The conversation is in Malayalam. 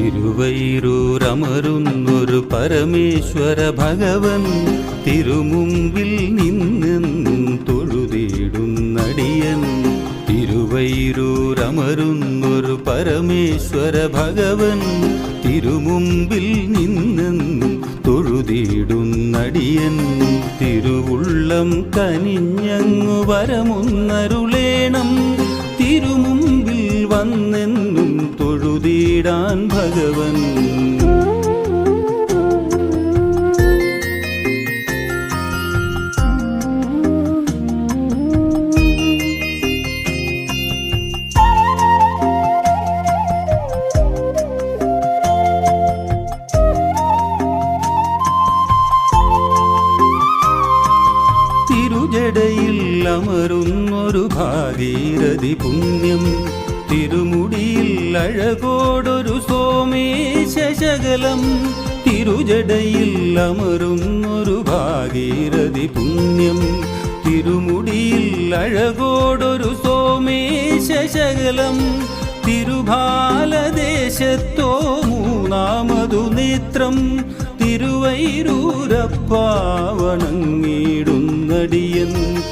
തിരുവൈരൂരമരുന്നൊരു പരമേശ്വര ഭഗവൻ തിരുമുമ്പിൽ നിന്നെന്നും തൊഴുതേടുന്നടിയൻ. തിരുവൈരൂരമരുന്നൊരു പരമേശ്വര ഭഗവൻ തിരുമുമ്പിൽ നിന്നെന്നും തൊഴുതേടുന്നടിയൻ. തിരുവുള്ളം കനിഞ്ഞങ്ങു വരമുന്നരുളേണം തിരുമുമ്പിൽ തൊഴുതീടാൻ ഭഗവൻ. തിരുജടയിൽ അമരുന്നൊരു ഭാഗീരഥി പുണ്യം. അഴകോടൊരു സോമേശ ശകലം തിരുജടയിൽ അമരുന്നൊരു ഭാഗീരഥി പുണ്യം. തിരുമുടിയിൽ അഴകോടൊരു സോമേശ ശകലം തിരുഭാലദേശത്തോ മൂന്നാമതു നേത്രം തിരുവൈരൂരപ്പാവണങ്ങിടുന്നടിയൻ.